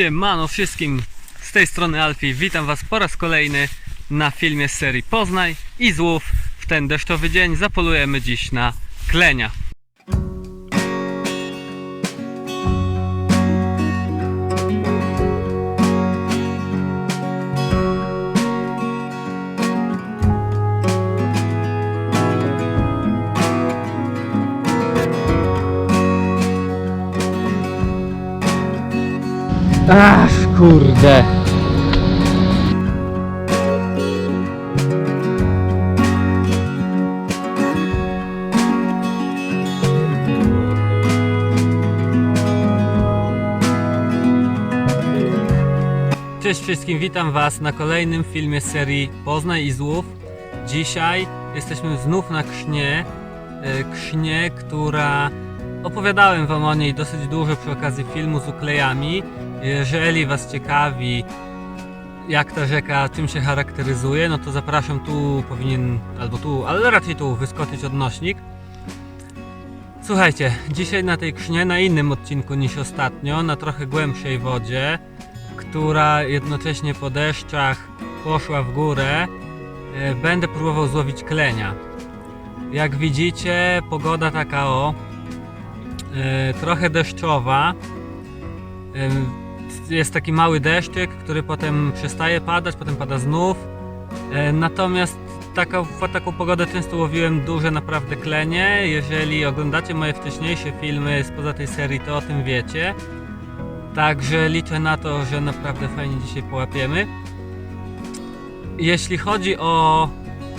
Siemano wszystkim, z tej strony Alfie, witam was po raz kolejny na filmie z serii Poznaj i Złów. W ten deszczowy dzień zapolujemy dziś na klenia. Ach, kurde. Cześć wszystkim, witam was na kolejnym filmie serii Poznaj i Złów. Dzisiaj jesteśmy znów na Krznie, e, Krznie, która opowiadałem wam o niej dosyć dużo przy okazji filmu z uklejami. Jeżeli was ciekawi jak ta rzeka, czym się charakteryzuje, no to zapraszam tu powinien, albo tu, ale raczej tu wyskoczyć odnośnik. Słuchajcie, dzisiaj na tej krznie, na innym odcinku niż ostatnio, na trochę głębszej wodzie, która jednocześnie po deszczach poszła w górę, e, będę próbował złowić klenia. Jak widzicie, pogoda taka o, e, trochę deszczowa. Jest taki mały deszczyk, który potem przestaje padać, potem pada znów. E, Natomiast taka, w taką pogodę często łowiłem duże naprawdę klenie. Jeżeli oglądacie moje wcześniejsze filmy spoza tej serii, to o tym wiecie. Także liczę na to, że naprawdę fajnie dzisiaj połapiemy. Jeśli chodzi o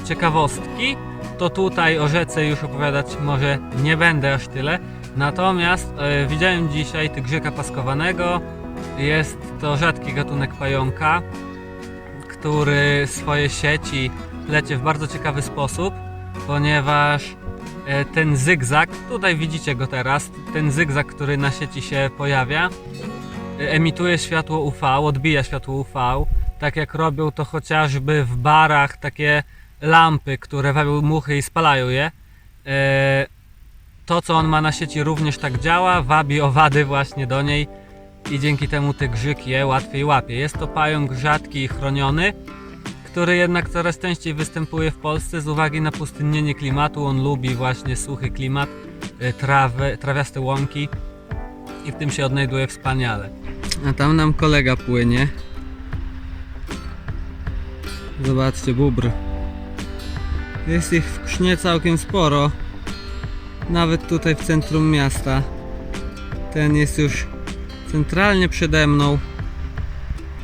ciekawostki, to tutaj o rzece już opowiadać może nie będę aż tyle. Natomiast e, widziałem dzisiaj tygrzyka paskowanego. Jest to rzadki gatunek pająka, który swoje sieci plecie w bardzo ciekawy sposób, ponieważ e, ten zygzak, tutaj widzicie go teraz, ten zygzak, który na sieci się pojawia, e, emituje światło UV, odbija światło UV, tak jak robią to chociażby w barach takie lampy, które wabią muchy i spalają je. E, To, co on ma na sieci również tak działa, wabi owady właśnie do niej i dzięki temu tygrzyk je łatwiej łapie. Jest to pająk rzadki i chroniony, który jednak coraz częściej występuje w Polsce z uwagi na pustynnienie klimatu. On lubi właśnie suchy klimat, y, trawy, trawiaste łąki i w tym się odnajduje wspaniale. A tam nam kolega płynie. Zobaczcie, bubr. Jest ich w Krznie całkiem sporo. Nawet tutaj w centrum miasta. Ten jest już centralnie przede mną.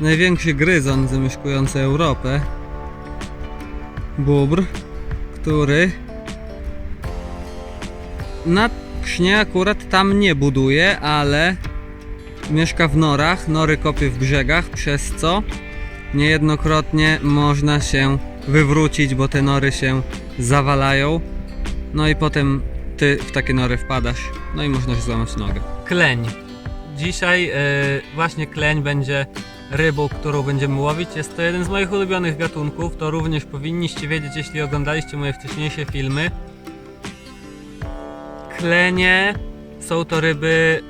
Największy gryzon zamieszkujący Europę. Bóbr, który na Krznie akurat tam nie buduje, ale mieszka w norach, nory kopie w brzegach, przez co niejednokrotnie można się wywrócić, bo te nory się zawalają. No i potem ty w takie nory wpadasz, no i można się złamać nogę. Kleń. Dzisiaj e, właśnie kleń będzie rybą, którą będziemy łowić. Jest to jeden z moich ulubionych gatunków. To również powinniście wiedzieć, jeśli oglądaliście moje wcześniejsze filmy. Klenie są to ryby,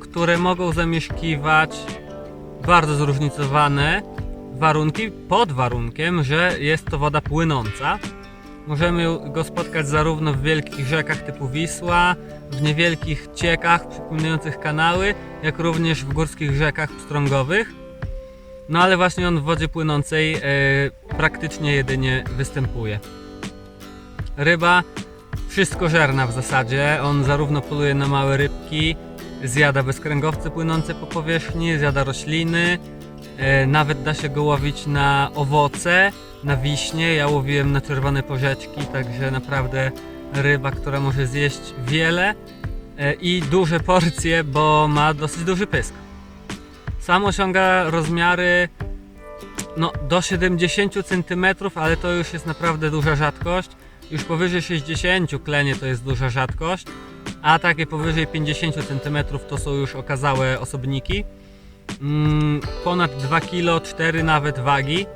które mogą zamieszkiwać bardzo zróżnicowane warunki, pod warunkiem, że jest to woda płynąca. Możemy go spotkać zarówno w wielkich rzekach typu Wisła, w niewielkich ciekach przypominających kanały, jak również w górskich rzekach pstrągowych. No ale właśnie on w wodzie płynącej e, praktycznie jedynie występuje. Ryba wszystkożerna w zasadzie. On zarówno poluje na małe rybki, zjada bezkręgowce płynące po powierzchni, zjada rośliny, e, nawet da się go łowić na owoce, na wiśnie. Ja łowiłem na czerwone porzeczki, także naprawdę ryba, która może zjeść wiele e, i duże porcje, bo ma dosyć duży pysk. Sam osiąga rozmiary no, do 70 cm, ale to już jest naprawdę duża rzadkość. Już powyżej 60 klenie to jest duża rzadkość, a takie powyżej 50 cm to są już okazałe osobniki. Mm, ponad 2 kg, 4 nawet wagi,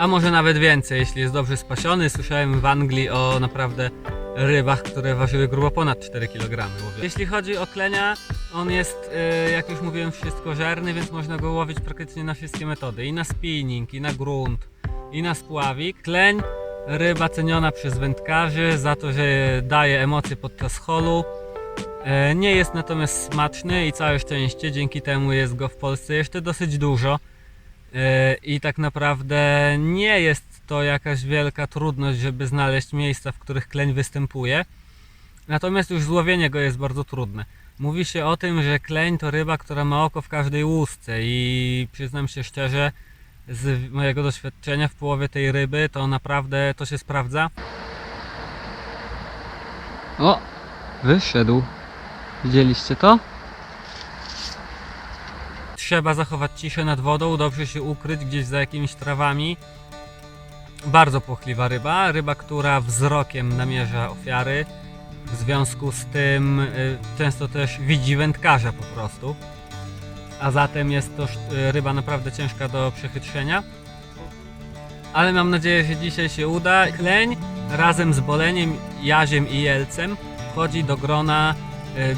a może nawet więcej, jeśli jest dobrze spasiony. Słyszałem w Anglii o naprawdę rybach, które ważyły grubo ponad 4 kg. Jeśli chodzi o klenia, on jest, e, jak już mówiłem, wszystkożerny, więc można go łowić praktycznie na wszystkie metody. I na spinning, i na grunt, i na spławik. Kleń, ryba ceniona przez wędkarzy za to, że daje emocje podczas holu. E, Nie jest natomiast smaczny i całe szczęście, dzięki temu jest go w Polsce jeszcze dosyć dużo. E, I tak naprawdę nie jest to jakaś wielka trudność, żeby znaleźć miejsca, w których kleń występuje. Natomiast już złowienie go jest bardzo trudne. Mówi się o tym, że kleń to ryba, która ma oko w każdej łusce i przyznam się szczerze, z mojego doświadczenia w połowie tej ryby to naprawdę to się sprawdza. O, wyszedł. Widzieliście to? Trzeba zachować ciszę nad wodą, dobrze się ukryć gdzieś za jakimiś trawami. Bardzo płochliwa ryba, ryba, która wzrokiem namierza ofiary. W związku z tym y, często też widzi wędkarza po prostu. A zatem jest to y, ryba naprawdę ciężka do przechytrzenia. Ale mam nadzieję, że dzisiaj się uda. Kleń razem z boleniem, jaziem i jelcem wchodzi do grona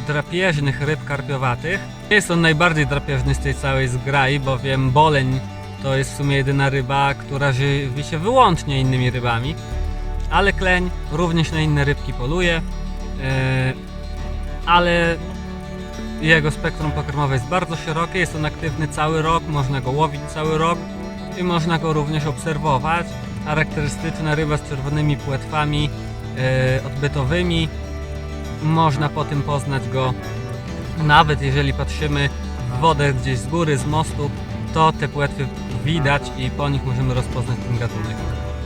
drapieżnych ryb karpiowatych. Jest on najbardziej drapieżny z tej całej zgrai, bowiem boleń to jest w sumie jedyna ryba, która żywi się wyłącznie innymi rybami. Ale kleń również na inne rybki poluje. y, ale jego spektrum pokarmowe jest bardzo szerokie, jest on aktywny cały rok, można go łowić cały rok i można go również obserwować. Charakterystyczna ryba z czerwonymi płetwami e, odbytowymi. Można po tym poznać go, nawet jeżeli patrzymy w wodę gdzieś z góry, z mostu, to te płetwy widać i po nich możemy rozpoznać ten gatunek.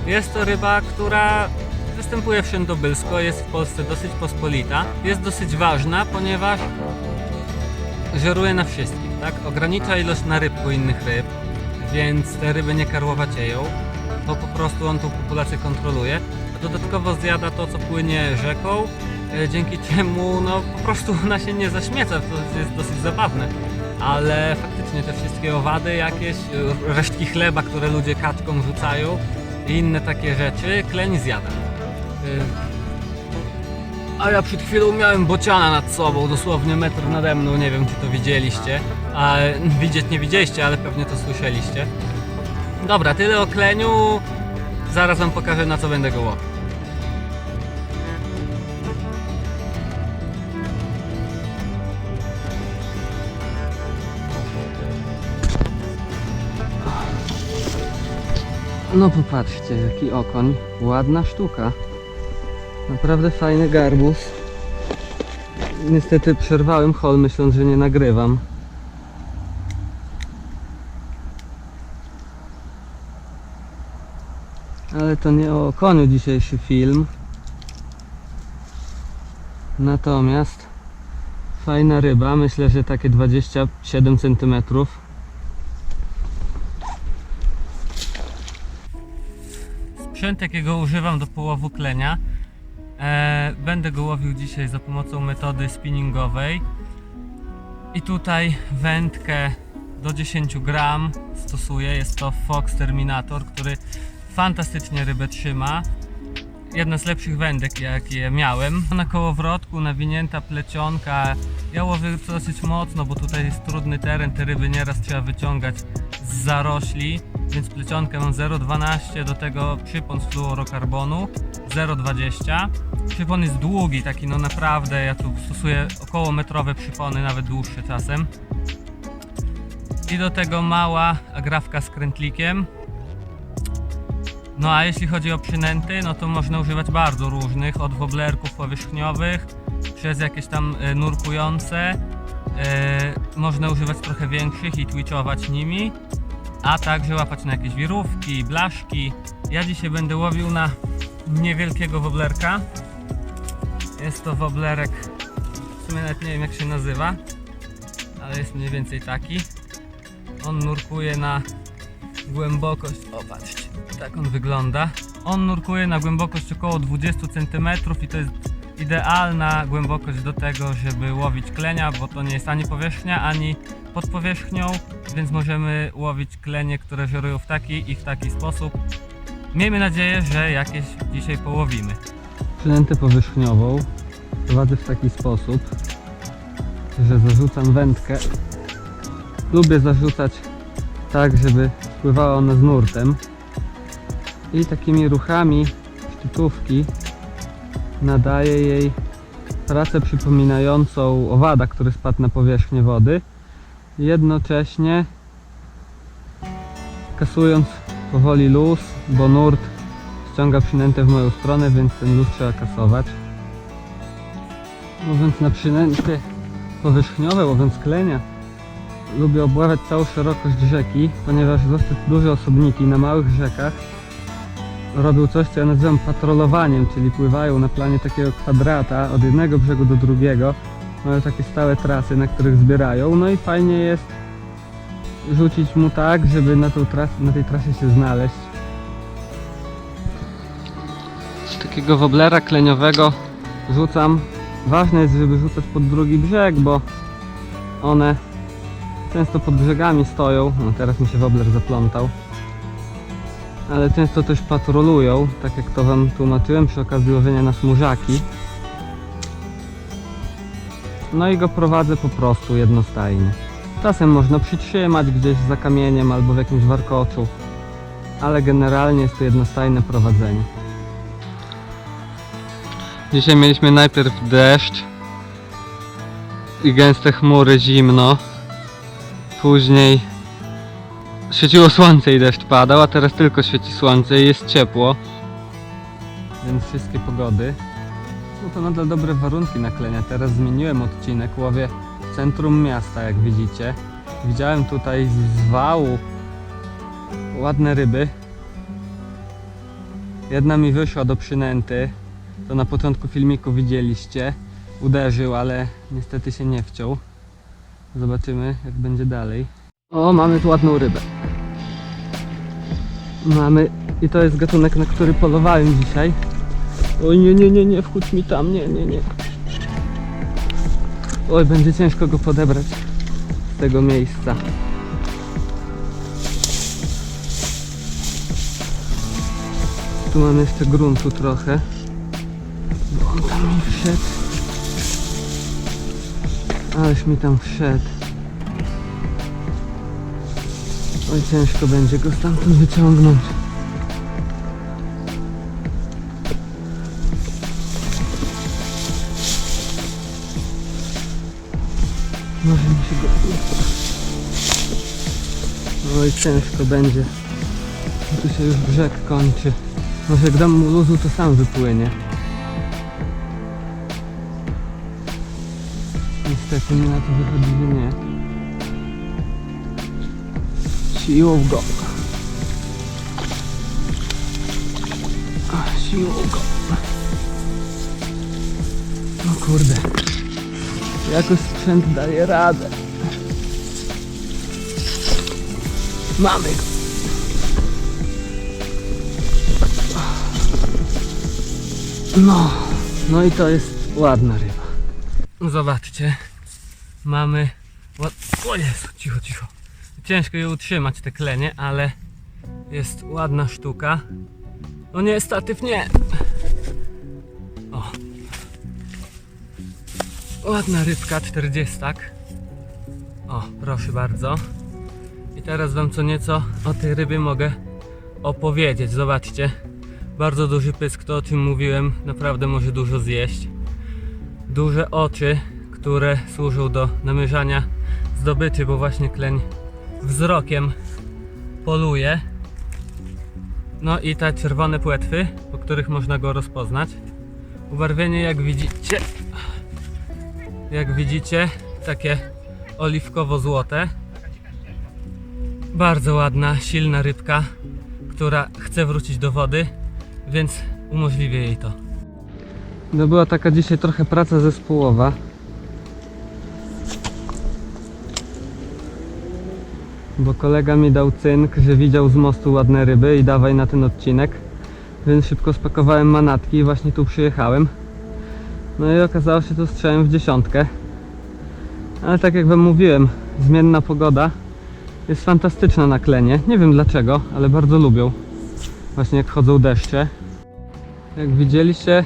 Jest to ryba, która występuje wszędobylsko, jest w Polsce dosyć pospolita, jest dosyć ważna, ponieważ żeruje na wszystkich, tak? Ogranicza ilość na rybku innych ryb, więc te ryby nie karłowacieją, bo po prostu on tą populację kontroluje. A dodatkowo zjada to, co płynie rzeką, dzięki czemu no po prostu ona się nie zaśmieca, to jest dosyć zabawne. Ale faktycznie te wszystkie owady jakieś, e, resztki chleba, które ludzie kaczką rzucają i inne takie rzeczy, kleń zjada. E, a ja przed chwilą miałem bociana nad sobą, dosłownie metr nade mną, nie wiem czy to widzieliście. A widzieć nie widzieliście, ale pewnie to słyszeliście. Dobra, tyle o kleniu. Zaraz wam pokażę na co będę go łowił. No popatrzcie, jaki okoń. Ładna sztuka. Naprawdę fajny garbus. Niestety przerwałem hol myśląc, że nie nagrywam. Ale to nie o koniu dzisiejszy film. Natomiast fajna ryba, myślę, że takie 27 cm. Sprzęt jakiego używam do połowu klenia E, będę go łowił dzisiaj za pomocą metody spinningowej. I tutaj wędkę do 10 gram stosuję. Jest to Fox Terminator, który fantastycznie rybę trzyma. Jedna z lepszych wędek, jakie miałem. Na kołowrotku nawinięta plecionka. Ja łowię dosyć mocno, bo tutaj jest trudny teren. Te ryby nieraz trzeba wyciągać z zarośli. Więc plecionkę mam 0,12, do tego przypon z fluorokarbonu 0,20. Przypon jest długi, taki no naprawdę, ja tu stosuję około metrowe przypony, nawet dłuższe czasem. I do tego mała agrafka z krętlikiem. No a jeśli chodzi o przynęty, no to można używać bardzo różnych, od woblerków powierzchniowych, przez jakieś tam e, nurkujące. E, można używać trochę większych i twitchować nimi, a także łapać na jakieś wirówki, blaszki. Ja dzisiaj będę łowił na niewielkiego woblerka. Jest to woblerek, w sumie nawet nie wiem jak się nazywa, ale jest mniej więcej taki. On nurkuje na głębokość, o patrzcie, tak on wygląda. On nurkuje na głębokość około 20 cm i to jest idealna głębokość do tego, żeby łowić klenia, bo to nie jest ani powierzchnia, ani pod powierzchnią, więc możemy łowić klenie, które żerują w taki i w taki sposób. Miejmy nadzieję, że jakieś dzisiaj połowimy. przynętę powierzchniową prowadzę w taki sposób, że zarzucam wędkę. Lubię zarzucać tak, żeby pływała ona z nurtem. I takimi ruchami szczytówki nadaję jej pracę przypominającą owada, który spadł na powierzchnię wody. Jednocześnie kasując powoli luz, bo nurt ściąga przynętę w moją stronę, więc ten luz trzeba kasować. Mówiąc na przynęty powierzchniowe, łowiąc klenia, lubię obławać całą szerokość rzeki, ponieważ dosyć duże osobniki na małych rzekach robią coś, co ja nazywam patrolowaniem, czyli pływają na planie takiego kwadrata od jednego brzegu do drugiego. Mają takie stałe trasy, na których zbierają. No i fajnie jest rzucić mu tak, żeby na, tras na tej trasie się znaleźć. Z takiego woblera kleniowego rzucam. Ważne jest, żeby rzucać pod drugi brzeg, bo one często pod brzegami stoją. No teraz mi się wobler zaplątał. Ale często też patrolują, tak jak to wam tłumaczyłem przy okazji łowienia na smużaki. No i go prowadzę po prostu jednostajnie. Czasem można przytrzymać gdzieś za kamieniem albo w jakimś warkoczu, ale generalnie jest to jednostajne prowadzenie. Dzisiaj mieliśmy najpierw deszcz i gęste chmury, zimno. Później świeciło słońce i deszcz padał, a teraz tylko świeci słońce i jest ciepło. Więc wszystkie pogody. No to nadal dobre warunki naklenia. Teraz zmieniłem odcinek, łowię w centrum miasta, jak widzicie. Widziałem tutaj z wału ładne ryby. Jedna mi wyszła do przynęty. To na początku filmiku widzieliście. Uderzył, ale niestety się nie wciął. Zobaczymy jak będzie dalej. O, mamy tu ładną rybę. Mamy... I to jest gatunek, na który polowałem dzisiaj. Oj, nie, nie, nie, nie, wchódź mi tam, nie, nie, nie. Oj, będzie ciężko go podebrać z tego miejsca. Tu mamy jeszcze gruntu trochę. Bo on tam mi wszedł. Ależ mi tam wszedł. Oj, ciężko będzie go stamtąd wyciągnąć. Może mi się go. Oj, ciężko będzie. Tu się już brzeg kończy. Może jak dam mu luzu, to sam wypłynie. Niestety mi na to wychodzi, że nie. Siłą go. A, Siłą go. O kurde. Jakoś sprzęt daje radę. Mamy go. No, no i to jest ładna ryba. Zobaczcie, mamy... O Jezu, cicho, cicho. Ciężko je utrzymać te klenie, ale jest ładna sztuka. No nie, statyw nie. O. Ładna rybka, 40. O, proszę bardzo. I teraz wam co nieco o tej rybie mogę opowiedzieć. Zobaczcie. Bardzo duży pysk, to o czym mówiłem, naprawdę może dużo zjeść. Duże oczy, które służą do namierzania zdobyczy, bo właśnie kleń wzrokiem poluje. No i te czerwone płetwy, po których można go rozpoznać. Ubarwienie jak widzicie, jak widzicie, takie oliwkowo-złote. Bardzo ładna, silna rybka, która chce wrócić do wody, więc umożliwię jej to. No była taka dzisiaj trochę praca zespołowa. Bo kolega mi dał cynk, że widział z mostu ładne ryby i dawaj na ten odcinek. Więc szybko spakowałem manatki i właśnie tu przyjechałem. No i okazało się to strzałem w dziesiątkę. Ale tak jak wam mówiłem, zmienna pogoda jest fantastyczna na klenie. Nie wiem dlaczego, ale bardzo lubią. Właśnie jak chodzą deszcze. Jak widzieliście,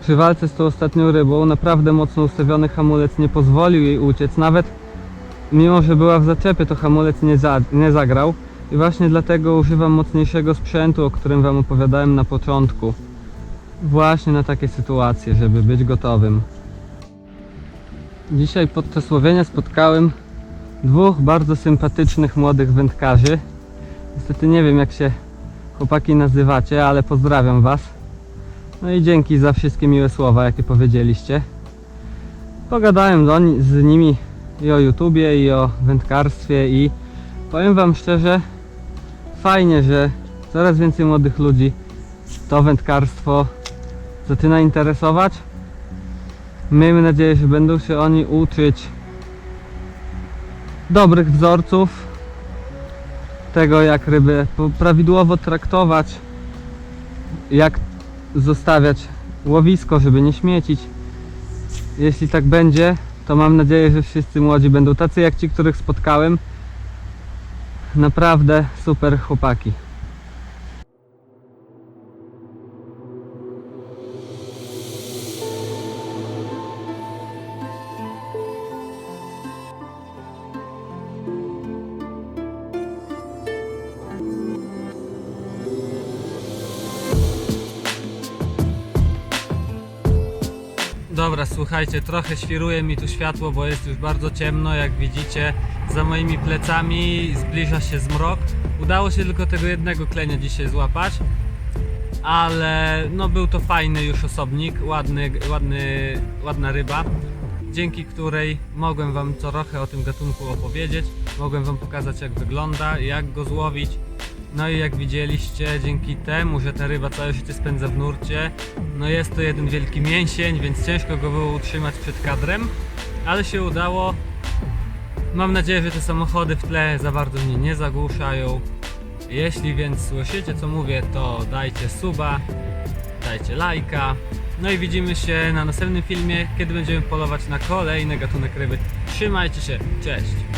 przy walce z tą ostatnią rybą naprawdę mocno ustawiony hamulec nie pozwolił jej uciec. Nawet mimo, że była w zaczepie, to hamulec nie, za, nie zagrał. I właśnie dlatego używam mocniejszego sprzętu, o którym Wam opowiadałem na początku. Właśnie na takie sytuacje, żeby być gotowym. Dzisiaj podczas łowienia spotkałem dwóch bardzo sympatycznych młodych wędkarzy. Niestety nie wiem jak się chłopaki nazywacie, ale pozdrawiam Was. No i dzięki za wszystkie miłe słowa, jakie powiedzieliście. Pogadałem do, z nimi i o YouTubie, i o wędkarstwie i powiem Wam szczerze, fajnie, że coraz więcej młodych ludzi to wędkarstwo zaczyna interesować. Miejmy nadzieję, że będą się oni uczyć dobrych wzorców, tego jak ryby prawidłowo traktować, jak zostawiać łowisko, żeby nie śmiecić. Jeśli tak będzie, to mam nadzieję, że wszyscy młodzi będą tacy jak ci, których spotkałem. Naprawdę super chłopaki. Słuchajcie, trochę świruje mi tu światło, bo jest już bardzo ciemno, jak widzicie. Za moimi plecami zbliża się zmrok. Udało się tylko tego jednego klenia dzisiaj złapać, ale no był to fajny już osobnik, ładny, ładny, ładna ryba, dzięki której mogłem Wam trochę o tym gatunku opowiedzieć, mogłem Wam pokazać jak wygląda, jak go złowić. No i jak widzieliście, dzięki temu, że ta ryba całe życie spędza w nurcie, no jest to jeden wielki mięsień, więc ciężko go było utrzymać przed kadrem, ale się udało. Mam nadzieję, że te samochody w tle za bardzo mnie nie zagłuszają. Jeśli więc słyszycie co mówię, to dajcie suba, dajcie lajka. No i widzimy się na następnym filmie, kiedy będziemy polować na kolejny gatunek ryby. Trzymajcie się, cześć!